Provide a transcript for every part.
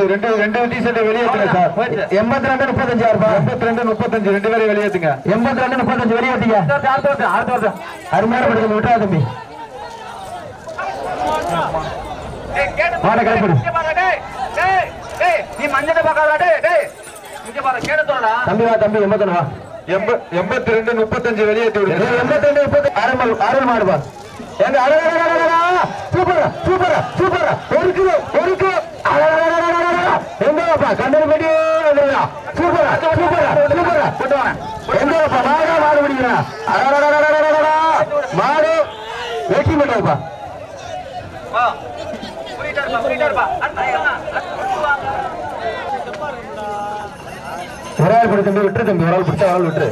ரெண்டு ரெண்டு வெளியேத்துங்க சார். எண்பத்தி ரெண்டு முப்பத்தஞ்சு ரூபாய். எண்பத்தி ரெண்டு முப்பத்தஞ்சு ரெண்டு பேரும் வெளியேத்துங்க எண்பத்தி ரெண்டு முப்பத்தஞ்சு அருமையான விட்டா தம்பி. மாட கைப்பிடி நீ மஞ்சள் பார்க்காத டேய் டேய். இங்க பாரு கேடத்தோடா தம்பி வா தம்பி எண்பத்தி வா. எண்பத்தி ரெண்டு முப்பத்தஞ்சு வெளியேற்றி விடுங்க எண்பத்தி ரெண்டு முப்பத்தி அருள் அருள் மாடுபா எங்க சூப்பரா சூப்பரா சூப்பரா. ஒரு கிலோ ஒரு கிலோ. எங்கப்பா கண்டன பெட்டி சூப்பரா சூப்பரா சூப்பரா. வாங்க எங்கப்பா மாடா மாடு பிடிக்கிறா. மாடு வெற்றி பண்ணப்பா வா ஒரு ஆள் பிடி தம்பி விட்டுரு தம்பி ஒரு ஆள் பிடிச்சா ஆள் விட்டுரு.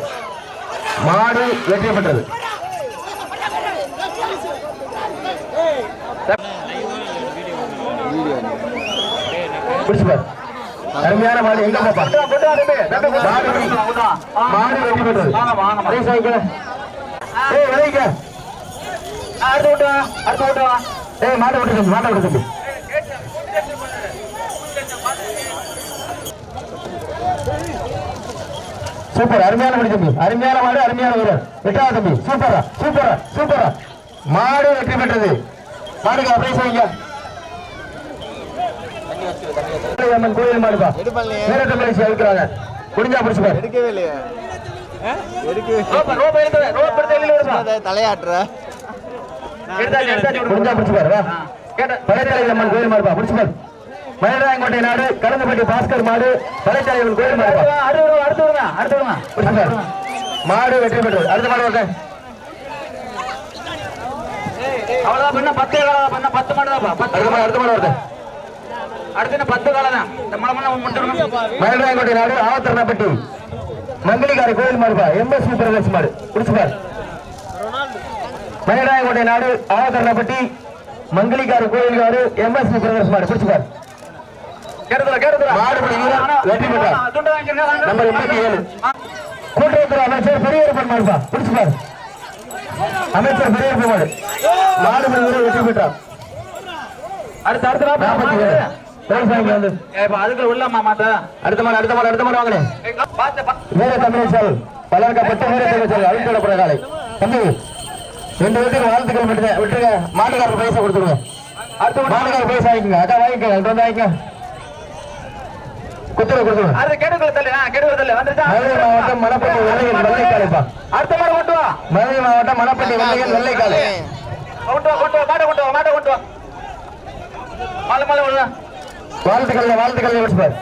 மாடு வெற்றி பெற்றது. பிடிச்சு பாரு. அருமையான மாடு. எங்க பாப்பா மாடு மாடு வாங்க. பிரைஸ் வாங்கிக்க. ஏய் விளைவிக்க அடுத்து விட்டு அடுத்து விட்டு ஏய் மாட்டை விட்டு தம்பி மாட்டை விட்டு தம்பி சூப்பர் அருமையான மாடு தம்பி. அருமையான மாடு அருமையான வீரர். வெட்டா தம்பி. சூப்பரா சூப்பரா சூப்பரா. மாடு வெற்றி பெற்றது. மாடுக்கு அப்படியே செய்யுங்க. அம்மன் கோயில் மாடுப்பா வீரத்தை பேசி அழுக்கிறாங்க முடிஞ்சா பிடிச்சு பாரு எடுக்கவே இல்லையா தலையாட்டுற முடிஞ்சா பிடிச்சு பாரு அம்மன் கோயில் மாடுப்பா பிடிச்சு பாரு மயிலாயங்கோட்டை நாடு கலந்தப்பட்டி பாஸ்கர் மாடு பழையத்தலை அம்மன் கோயில் மாடு அடுத்து விடுங்க அடுத்து விடுங்க மாடு வெற்றி பெற்றது அடுத்த மாடு வரேன் அவ்வளவுதான் பண்ண பத்து பண்ண பத்து மாடு தான் பத்து அடுத்த மாடு அடுத்த மாடு வருது. அடுத்து பத்து காலம் தான். இந்த நாடு ஆவத்தரணப்பட்டி மங்களிகாரி கோயில் மாடுப்பா எம்எஸ்வி பிரதேச மாடு. பிடிச்சு பாரு. மயிலாயங்கோட்டை நாடு ஆவத்தரணப்பட்டி மங்களிகாரி கோயில் மாடு எம்எஸ்வி பிரதேச மாடு. பிடிச்சு பாரு. கேட்டதுல கேட்டதுல மாடுபடி வீரர் வெற்றி பெற்றார். துண்டு வாங்கிக்கிறேன் நம்பர் எண்பத்தி ஏழு. கூட்டுறவுத்துறை அமைச்சர் பெரியப்பன் மாடுப்பா பிடிச்சு பாரு. அமைச்சர் பெரியப்பன் மாடு. வீரர் வெற்றி பெற்றார் அடுத்து அடுத்த அதுக்குள்ள மாத்த அடுத்த மாடு அடுத்த மாடு அடுத்த மாடு வாங்கினேன் பார்த்து பா- வீர தமிழச்சல் பலர்க்கப்பட்ட வீர தமிழச்சல் அழிந்துவிடப்பட காலை. தம்பி ரெண்டு பேருக்கு வாழ்த்துக்கள் விட்டுருங்க விட்டுருங்க. மாட்டுக்காரர் பைசா கொடுத்துருங்க. அடுத்த மாட்டுக்காரர் பைசா வாங்கிக்கோங்க. அக்கா வாங்கிக்கோங்க. ரெண்டு வந்து வாங்கிக்கோங்க. கொடுத்துருங்க அடுத்து கேட்டுக்குள்ள தள்ளு. ஆ, கேட்டுக்குள்ள தள்ளு. வந்துருச்சா? மதுரை மாவட்டம் மணப்பட்டி வெள்ளையன் வெள்ளைக்காலைப்பா அடுத்த மாடு கொண்டு வா மதுரை மாவட்டம் மணப்பட்டி வெள்ளையன் வெள்ளைக்காலை. கொண்டு வா கொண்டு வா மாட்டை கொண்டு வா மாட்டை கொண்டு வா மலை மலை. வாழ்த்துக்கள் வாழ்த்துக்கள் விட்டுப்பார்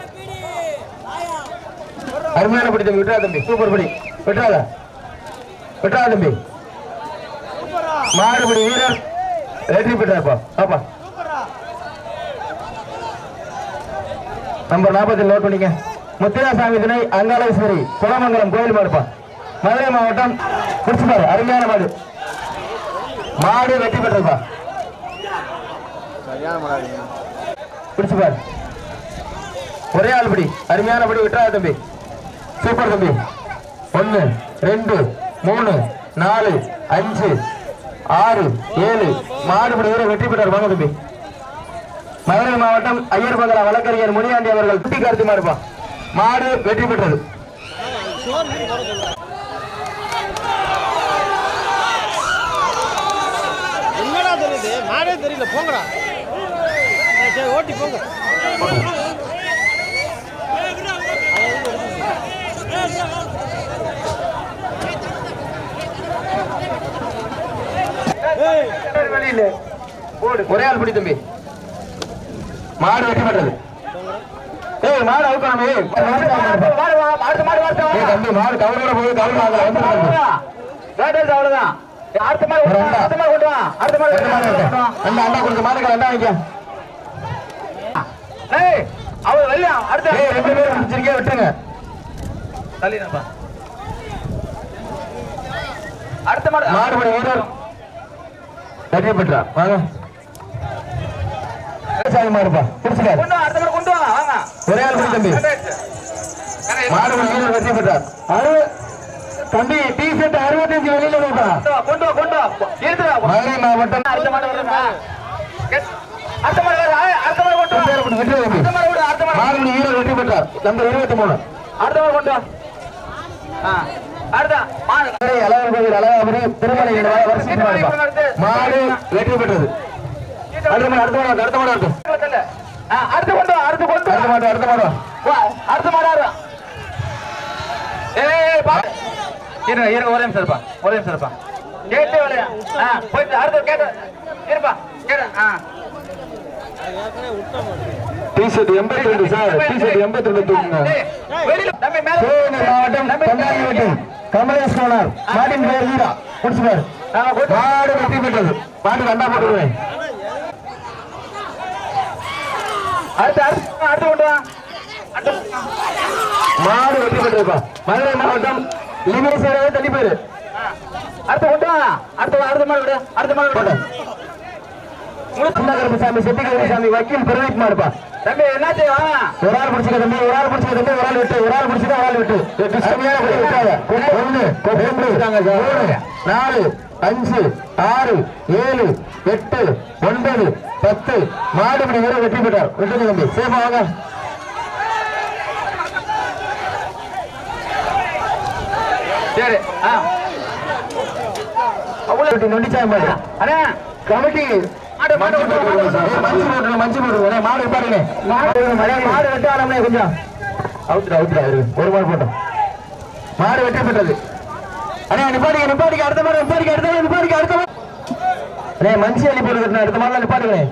அருமையான படி தம்பி விட்டுறா தம்பி. சூப்பர் படி. விட்டுறாத. விட்டுறா தம்பி. மாடுபடி வீரர். வெற்றி பெற்றாப்பா பாப்பா நம்பர் நாற்பத்தி நோட் பண்ணிக்க. முத்திராசாமி துணை அங்காளேஸ்வரி குலமங்கலம் கோயில் மாடுப்பா. மதுரை மாவட்டம் குறிச்சிப்பாரு அருமையான மாடு. மாடு வெற்றி பெற்றதுப்பா. சரியான மாடாதீங்க பிடிச்சு பாரு. ஒரே ஆள் படி. அருமையான படி. விட்டுறா தம்பி. சூப்பர் தம்பி. ஒன்னு ரெண்டு மூணு நாலு அஞ்சு ஆறு ஏழு. மாடுபடி வீரர் வெற்றி பெற்றார். வாங்க தம்பி. மதுரை மாவட்டம் ஐயர் பகலா வழக்கறிஞர் முனியாண்டி அவர்கள் குட்டி கருத்து மாடுப்பா மாடு வெற்றி பெற்றது. மாடே தெரியல. போங்கடா. சரி ஓட்டி போங்க. வெளியில ஒரே ஆள் பிடி தம்பி. மாடு வெற்றி பெற்றது ஏய் மாடு அவுக்கணும் அடுத்த மாடு வரட்டும் ஏய் தம்பி மாடு கவுனோட போய் கவுன வந்து அவ்வளவுதான். அடுத்த மாடு அடுத்த மாடு கொண்டு வா அடுத்த மாடு கொடுத்து மாடுகள் வைக்க ஏய் அவ வெளிய அடுத்த ரெண்டு பேரும் பிடிச்சிருக்கே விட்டுருங்க. தள்ளினப்பா அடுத்த மாடு மாடுபடி வீரர் வெற்றி பெற்றா வாங்க. விவசாயி மாடுப்பா. பிடிச்சிட்டாரு கொண்டு வா அடுத்த மாடு கொண்டு வாங்க. ஒரே ஆள் தம்பி. மாடுபடி வீரர் வெற்றி பெற்றார் தம்பி. டி ஷர்ட் அறுபத்தஞ்சு வெளியில போட்டா கொண்டு கொண்டு மதுரை மாவட்டம். அடுத்த மாடு வருதுமா அடுத்த மாடு வருது? அடுத்த மாடு கொண்டு வா. விட்டுரு தம்பி அடுத்த மாடு. விடு அடுத்த மாடு பெற்றார் நம்பர் இருபத்தி மூணு அடுத்த மாடு கொண்டு மாடு வெற்றி பெற்றது. அடுத்த மாடு அடுத்த மாடு அடுத்த மாடு அடுத்த மாடு அடுத்த மாடு. வா, அடுத்த மாடு இருங்க இருங்க ஒரே நிமிஷம் இருப்பா ஒரே நிமிஷம் இருப்பா. கேட்டு போயிட்டு அடுத்து கேட்டு இருப்பா கேட்டு ஆ. டிஷர்ட் எண்பத்தி ரெண்டு சார் டிஷர்ட் எண்பத்தி ரெண்டு தூக்குங்க. மாவட்டம் கொண்டாடி வட்டம் கமலேஷ் கோனார். மாட்டின் வீரா. பாரு ஆ, போயிட்டு வா. மாடு வெற்றி பெற்றது மாடு ரெண்டா போட்டுருவேன் அடுத்து அடுத்து அடுத்து கொண்டு வா. அடுத்து. மாடு வெற்றி பெற்றதுப்பா மதுரை மாவட்டம் லிமிட் சேரவே தள்ளி போயிரு ஆ, அடுத்து கொண்டு வா. அடுத்து அடுத்த மாடு விடு. அடுத்த மாடு விடு. கருப்புசாமி செட்டி கருப்புசாமி வக்கீல் பிரதீப் மாடுப்பா தம்பி என்னாச்சு வா ஒரு ஆள் பிடிச்சிக்க தம்பி ஒரு ஆள் பிடிச்சிக்க தம்பி ஒரு ஆள் விட்டு ஒரு ஆள் பிடிச்சிக்க ஒரு ஆள் விட்டு. பிடி விட்டாங்க. ஒண்ணு ரெண்டு மூணு நாலு அஞ்சு ஆறு ஏழு எட்டு ஒன்பது பத்து. மாடுபிடி வீரர் வெற்றி பெற்றார். விட்டுங்க தம்பி. சேஃபா வாங்க. சரி நொண்டிச்சாய் மாடு அண்ணா. கமிட்டி மாடு, மஞ்சு மஞ்சு மஞ்சு பாருங்க. மாடு வெட்ட ஆரம்பி கொஞ்சம். அவுத்துடா அவுத்துடா. ஒரு மாடு போட்டோம். மாடு வெற்றி பெற்றது அண்ணே நிப்பாடிக்க நிப்பாடிக்க அடுத்த மாடு நிப்பாடிக்க அடுத்த மாடு நிப்பாடிக்க அடுத்த மாடு. அண்ணே மஞ்சள் அள்ளி அடுத்த மாடுல நிப்பாடுங்களேன்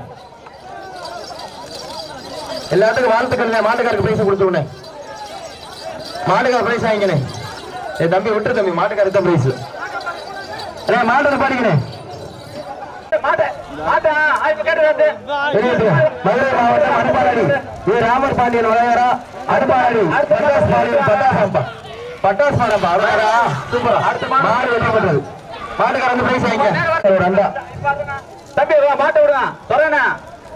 எல்லாத்துக்கும் வாழ்த்துக்கள் மாட்டுக்காருக்கு பிரைஸ் கொடுத்துருனே மாட்டுக்கார பிரைஸ் வாங்கிக்கணே ஏ தம்பி விட்டுரு தம்பி. மாட்டுக்காருக்கு தான் பிரைஸ் அண்ணே மாட்டை நிப்பாடிக்கணே மாட்ட. ராமர் பாண்டியன் வளையரா? பட்டாஸ் பாண்டியன் பட்டாசம்பா பட்டாஸ் மாடப்பா அவ்வளோடா சூப்பரா. மாடு. வெற்றி பெற்றது மாட்டுக்கார வந்து பிரைஸ் வாங்கிக்க. ஒரு அண்டா. தம்பி வா மாட்ட விடுங்க சொல்றேண்ணா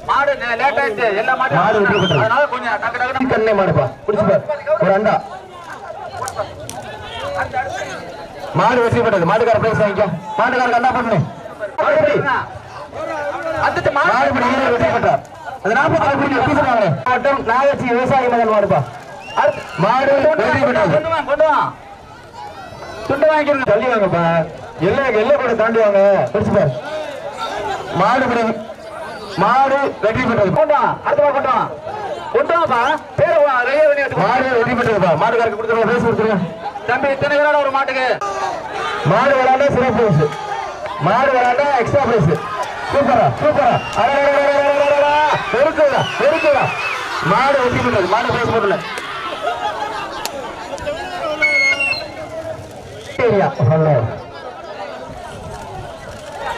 மாடு லேட் ஆயிடுச்சு. எல்லா மாடு மாடும் வெட்டி விட்டுரு. அதனால கொஞ்சம் டக்கு டக்குனு கண்ணே மாடுப்பா பிடிச்சு பாரு. ஒரு அண்டா. மாடு வெற்றி பெற்றது மாட்டுக்கார பிரைஸ் வாங்கிக்க. மாட்டுக்காரருக்கு அண்டா பண்ணு மாடு மாடு மாவட்டம் நாகச்சி விவசாய மகன் மாடுப்பா மாடு துண்டு வாங்கிக்கிறேன் தள்ளி வாங்கப்பா. எல்லை எல்லை கூட தாண்டி வாங்க. பிடிச்சு பாரு. மாடு பிடி மாடு வெற்றி பெற்றது. கொண்டு அடுத்த கொண்டு வா. கொண்டு வாப்பா. பேர். மாடு வெற்றி பெற்றதுப்பா. மாடுக்காரருக்கு கொடுத்துருங்க பேசி கொடுத்துருங்க. தம்பி இத்தனை பேரோட ஒரு மாட்டுக்கு. மாடு விளையாண்டா சிறப்பு பிரைஸ் மாடு விளையாண்டா எக்ஸ்ட்ரா பிரைஸ் சூப்பரா சூப்பரா. பெருக்குடா பெருக்குடா மாடு வெற்றி பெற்றது மாடு பிரைஸ் போடல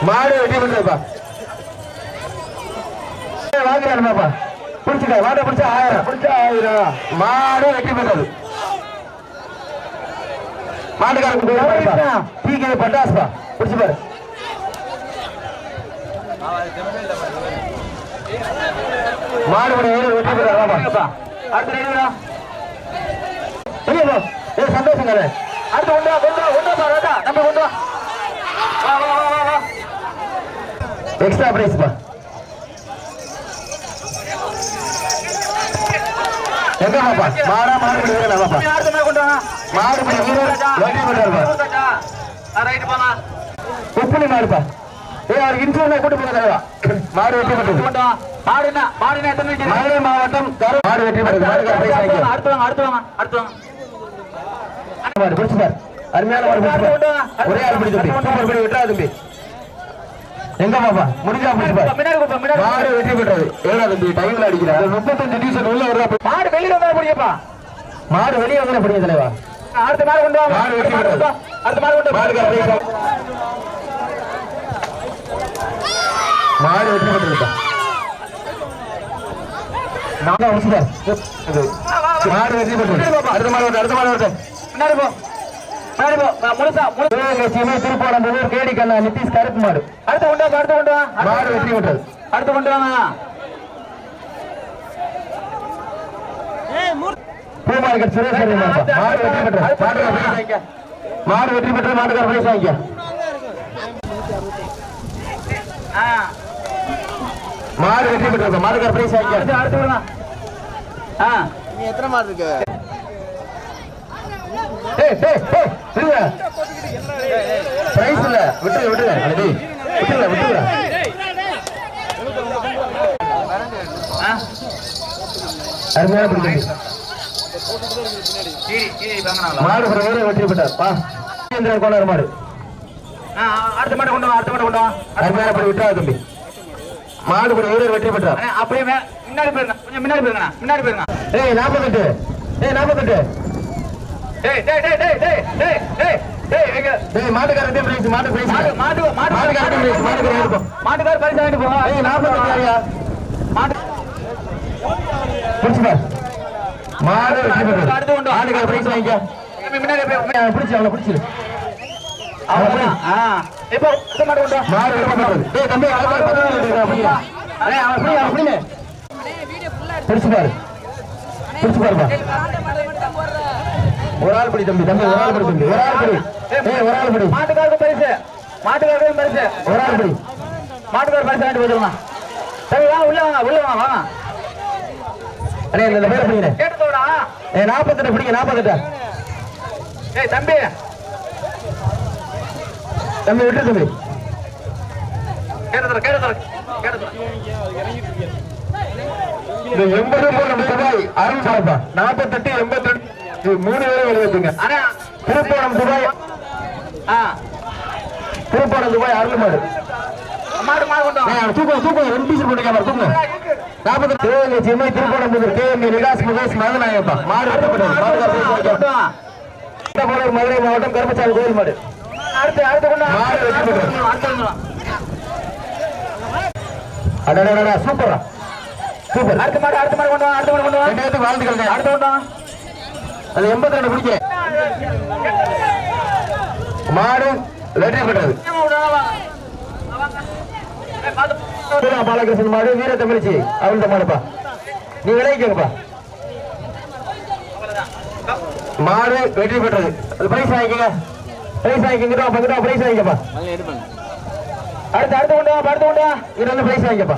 மாடு வெற்றி பெற்றதுப்பா வாங்குறாருமாப்பா பிடிச்சிக்க மாட்டை பிடிச்சா ஆயிரம் பிடிச்சா ஆயிரம் மாடு வெற்றி பெற்றது மாட்டுக்காரருக்கு டீ கே பட்டாஸ்பா பிடிச்சு பாரு. மாடு கூட ஏழு வெற்றி பெறாப்பா. அடுத்து ரெடியா ஐயோ ஏ சந்தோஷம் தானே? அடுத்து ராஜா நம்ம எங்க பாப்பா? மாடா வீரர் பாப்பா வீரர் வெற்றி ரைட் போனா உப்புனி மாடுப்பா மாடு வெற்றி பெற்றது. மாடு மாடு மாவட்டம் மாடு வெற்றி பெற்றது. மாடு பிடிச்சு அருமையான மாடு பிடிச்சு ஒரே ஆள் பிடி தம்பி. சூப்பர் பிடி விட்டா தம்பி. எங்க பாப்பா? முடிஞ்சா பிடிச்சு மாடு வெற்றி பெற்றது. ஏடா தம்பி டைம்ல அடிக்கிறா. முப்பத்தஞ்சு டிவிஷன் உள்ள வர்றா மாடு வெளியில வந்தா முடியப்பா மாடு வெளியே வந்து தலைவா. அடுத்த மாடு கொண்டு வா. மாடு அடுத்த விடுறது. அடுத்த மாடு கொண்டு வாங்க. மாடு வெற்றி பெற்றதுப்பா நான் தான் முடிச்சுட்டேன் இது. மாடு வெற்றி பெற்றது அடுத்த மாடு வருது அடுத்த மாடு வருது. முன்னாடி போ. திருப்போணம்புதூர் கேடி கண்ணா நிதிஷ் கருப்பு மாடு. அடுத்து கொண்டு அடுத்து கொண்டு வா. மாடு வெற்றி பெற்றது அடுத்து கொண்டு வாங்க பூ மார்க்கெட் சுரேஷ் சரி மாடுப்பா. மாடு வெற்றி வாங்கிக்க மாடு வெற்றி பெற்றது மாட்டுக்கார பிரைஸ் வாங்கிக்க ஆ. மாடு கட்டி விட்டுருங்க மாடு கற்பனை சாய்க்க அடுத்து அடுத்து ஆ. நீ எத்தனை மாடு இருக்கு? விடுங்க. பிரைஸ் இல்ல. விட்டுரு விட்டுரு. அடடி விட்டுரு விட்டுரு. அருமையான பிடிச்சிருக்கு மாடு ஒரு வெற்றி பெற்றார். பா. கோளாறு மாடு. அடுத்த மாட்டை கொண்டு அடுத்த மாட்டை கொண்டு வா. அருமையான படி விட்டுறா தம்பி. மாடு கூட வீரர் வெற்றி பெற்றார் அப்படியே முன்னாடி போயிருங்க. கொஞ்சம் முன்னாடி போயிருங்க முன்னாடி போயிருங்க. ஏய் நாற்பத்தெட்டு ஏய் நாற்பத்தெட்டு ஏய் டேய் டேய் டேய் டேய் டேய் டேய் டேய் மாட்டுக்கார டீம் பிரைஸ் மாட்டு பிரைஸ் மாடு மாடு மாட்டுக்கார டீம் பிரைஸ் மாடு இருக்கும் மாட்டுக்கார பரிசு வாங்கிட்டு போங்க. ஏய் 48 யாரியா மாடு. புடிச்சு பார். மாடு அடுத்து கொண்டு மாட்டுக்கார பிரைஸ் முன்னாடி போய் புடிச்சு அவளை ஆ. இப்போ அடுத்த மாடு கொண்டு வா மாடு வெற்றி டேய் தம்பி அவன் மாடு பக்கத்துல அப்படியே. அண்ணே, அவன் அப்படியே, அப்படியே. பிடிச்சு பாரு பிடிச்சு பாருப்பா ஒரு ஆள் பிடி தம்பி தம்பி ஒரு ஆள் பிடி தம்பி ஒரு ஆள் பிடி ஏய் ஒரு ஆள் பிடி மாட்டுக்காருக்கு பரிசு மாட்டுக்காருக்கு பரிசு ஒரு ஆள் பிடி மாட்டுக்கார பரிசு வாங்கிட்டு போயிடுவாங்க சரி வாங்க உள்ள வாங்க உள்ள வாங்க வாங்க அண்ணே இந்த பேரை பிடிங்க கேட்டதோடா ஏ நாற்பத்தெட்டு பிடிங்க நாற்பத்தெட்டு ஏய் தம்பி தம்பி விட்டு தம்பி எண்பது மூணு துபாய் அருள் சாப்பா நாற்பத்தெட்டு எண்பத்தி ரெண்டு மூணு பேரும் எழுதுங்க திருப்போணம் துபாய் திருப்போணம் துபாய் அருள் மாடு தூக்கம் தூக்கம் ரெண்டு பீஸ் போட்டுக்க தூக்கம் நாற்பத்தி ஏழு ஜிம்மை திருப்போணம் புதூர் கே எம் விகாஸ் முகேஷ் மகனாயப்பா மதுரை மாவட்டம் கருமச்சாமி கோயில் மாடு அடுத்து அடுத்து கொண்டு அடடடடா சூப்பரா சூப்பர். அடுத்த மாடு அடுத்த மாடு கொண்டு வா அடுத்த மாடு கொண்டு வா. ரெண்டு பேத்துக்கு வாழ்த்துக்கள் அடுத்து கொண்டு வா. அது எண்பத்தி ரெண்டு பிடிக்க மாடு வெற்றி பெற்றது. பாலகிருஷ்ணன் மாடு வீர தமிழ்ச்சி அவள்கிட்ட மாடுப்பா. நீ விளைவிக்கங்கப்பா மாடு வெற்றி பெற்றது. அது பிரைஸ் வாங்கிக்கங்க. பிரைஸ் வாங்கிக்கிட்டோம் பங்கிட்டோம் பிரைஸ் வாங்கிக்கப்பா. அடுத்து அடுத்து கொண்டு அடுத்து கொண்டு வா இது வந்து பிரைஸ் வாங்கிக்கப்பா.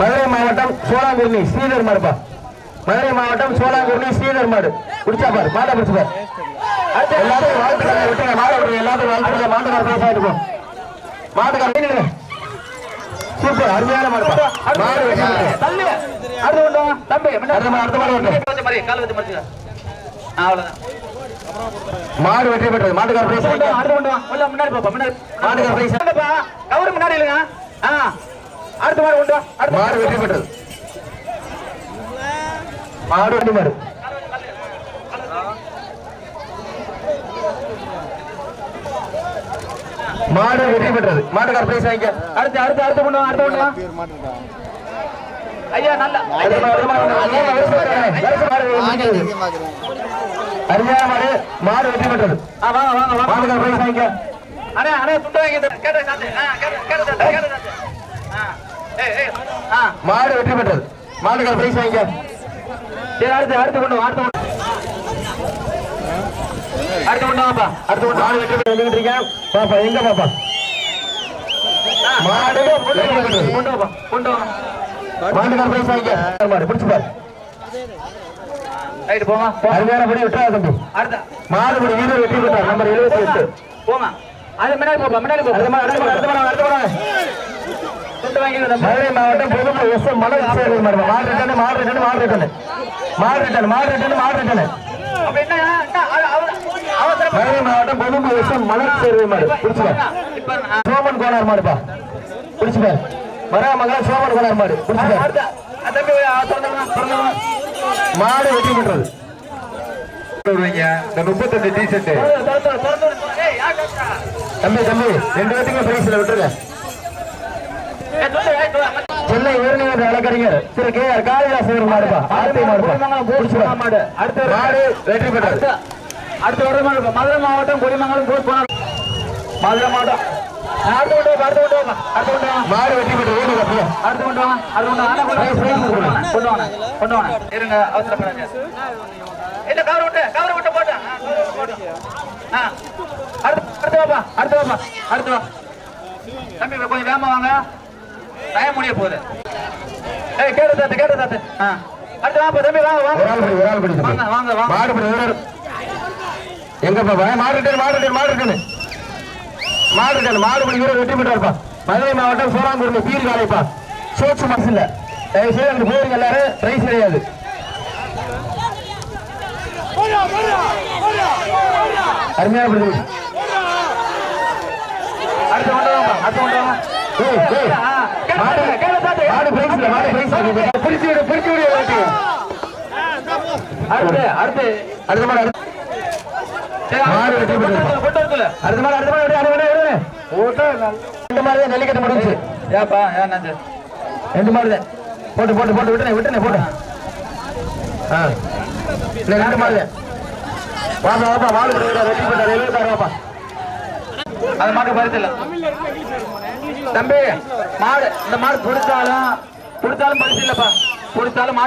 மதுரை மாவட்டம் சோழாங்குருணி ஸ்ரீதர் மாடுப்பா மதுரை மாவட்டம் சோழாங்குருணி ஸ்ரீதர் மாடு. குடிச்சா பாரு மாடை பிடிச்சு பாரு. அடுத்து எல்லாரும் வாழ்த்துக்களை விட்டுங்க மாடை விட்டுங்க எல்லாரும் வாழ்த்துக்களை மாட்டுக்கார பிரைஸ் போ. மாட்டுக்கார. சூப்பர் அருமையான மாடுப்பா மாடு. தள்ளு. அடுத்து கொண்டு வா தம்பி அடுத்த மாடு, அடுத்த மாடு கால் வச்சு மடிச்சுக்க மாடு வெற்றி பெற்றது மாட்டுக்கார பிரைஸ் முன்னாடி பாப்பா முன்னாடி மாட்டுக்கார பிரைஸ் கவரு முன்னாடி இல்லைங்க அடுத்த மாடு கொண்டு வா அடுத்த மாடு வெற்றி பெற்றது மாடு வெற்றி மாடு மாடு வெற்றி பெற்றது மாட்டுக்கார பிரைஸ் வாங்கிக்க அடுத்து அடுத்து அடுத்து கொண்டு அடுத்து கொண்டு ஐயா நல்ல அருமையான மாடு. மாடு வெற்றி பெற்றது. மாடுகள் போய் சாய்ங்க அண்ணா அண்ணா துண்டு வாங்கி கேட்ட மாடு வெற்றி பெற்றது. மாடுகள் பிரைஸ் வாங்க சரி அடுத்து அடுத்து கொண்டு அடுத்து கொண்டு அடுத்து கொண்டு வாப்பா. அடுத்து கொண்டு மாடு வெற்றி பெற்று நின்றுட்டீங்க பாப்பா எங்க பாப்பா? மாடு கொண்டு வாப்பா கொண்டு வாப்பா. மாடுகள் பிரைஸ் வாங்க மாடு பிடிச்சு பாரு. ரைட்டு போமா அருமையான படி விட்டுறா தம்பி. அடுத்த வீரர் வெற்றி பெற்றார் நம்பர் எழுபத்தி எட்டு. போமா அது முன்னாடி போப்பா முன்னாடி போப்பா. அடுத்த அடுத்த அடுத்த அடுத்த. மதுரை மாவட்டம் பொதுப்பு எஸ் எம் மலர் சேவை மாடு மாடு ரிட்டனு மாடு ரிட்டனு மாடு ரிட்டனு மாடு ரிட்டனு மாடு ரிட்டனு மாடு ரிட்டனு அப்ப என்ன என்ன, அவ- அவ- அவசரம் மதுரை மாவட்டம் பொதுப்பு எஸ் எம் மலர் சேவை மாடு சோமன் கோனார் மாடுப்பா பிடிச்சுப்பார் மகாமகன் சோமன் கோனார் மாடு. தம்பி. மாடு வெற்றி பெற்றது. இந்த முப்பத்தஞ்சு டி ஷர்ட்? தம்பி தம்பி ரெண்டு பேத்துக்கும் பிரைஸ்ல விட்டுருங்க. சென்னை உயர்நீதிமன்ற வழக்கறிஞர் திரு கே ஆர் காளிதாஸ் அவர் மாடுப்பா. ஆர்த்தி மாடுப்பா. மாடு. அடுத்து மாடு வெற்றி பெற்றது. அடுத்து அடுத்து வர மாடு மதுரை மாவட்டம் கொடிமங்கலம் மதுரை மாவட்டம். அடுத்து கொண்டு வா, அடுத்து கொண்டு வா, அடுத்து கொண்டு வா. மாடு வெற்றி பெற்றது ஓடுங்க அப்படியே அடுத்து கொண்டு வா, அடுத்து கொண்டு வா. ஆனா கொண்டு வா, கொண்டு வாங்க, கொண்டு வாங்க. இருங்க அவசரப்படாதீங்க இல்ல கவர் விட்டு கவர் விட்டு போட்டு ஆ, விட்டு போட்டு. அடுத்து அடுத்து வாப்பா அடுத்து வாப்பா அடுத்து வா தம்பி கொஞ்சம் வேகமா வாங்க டைம் முடிய போகுது ஏய் கேட்ட தாத்து கேட்ட தாத்து ஆ அடுத்து வாப்பா தம்பி வாங்க வாங்க படி படி. வாங்க வாங்க வாங்க மாடு படி. எங்கப்பா வா, மாடு மாடு மாடு இருக்கேன் மாடு இருக்கேன் மாடு படி வீரர் வெற்றி பெற்றாருப்பா மதுரை மாவட்டம் சோழாங்குடி பீர் காலைப்பா சோச்சு மனசு இல்ல தயவு செய்து அங்க போயிருங்க எல்லாரும் பிரைஸ் கிடையாது. அருமையான தம்பி. அடுத்து கொண்டு வாப்பா அடுத்து கொண்டு வாங்க. ஏய், ஏய், ஆ, கேட்ட மாடு பிரைஸ் மாடு பிரைஸ். பிரிச்சு விடு பிரிச்சு விடு. அடுத்து அடுத்து அடுத்த மாடு அடுத்த. வரதுல அடுத்த மாடு அடுத்த மாடு விடு, அடுத்த மாடு விடு. ரெண்டு மாடு தான் ஜல்லிக்கட்டு முடிஞ்சு. ஏப்பா ஏன்னாச்சு ரெண்டு மாடு தான். போட்டு போட்டு போட்டு விட்டுனே விட்டுனே போட்டு. ஆ. இல்லை ரெண்டு மாடு தான். வாப்பா வாப்பா மாடு போட்டு வெட்டி போட்டார் எழுபத்தாறு வாப்பா. அது மாட்டு பரிசு இல்ல. தம்பி மாடு இந்த மாடு கொடுத்தாலும் பரிசு இல்லப்பா. கொடுத்தாலும் மாடு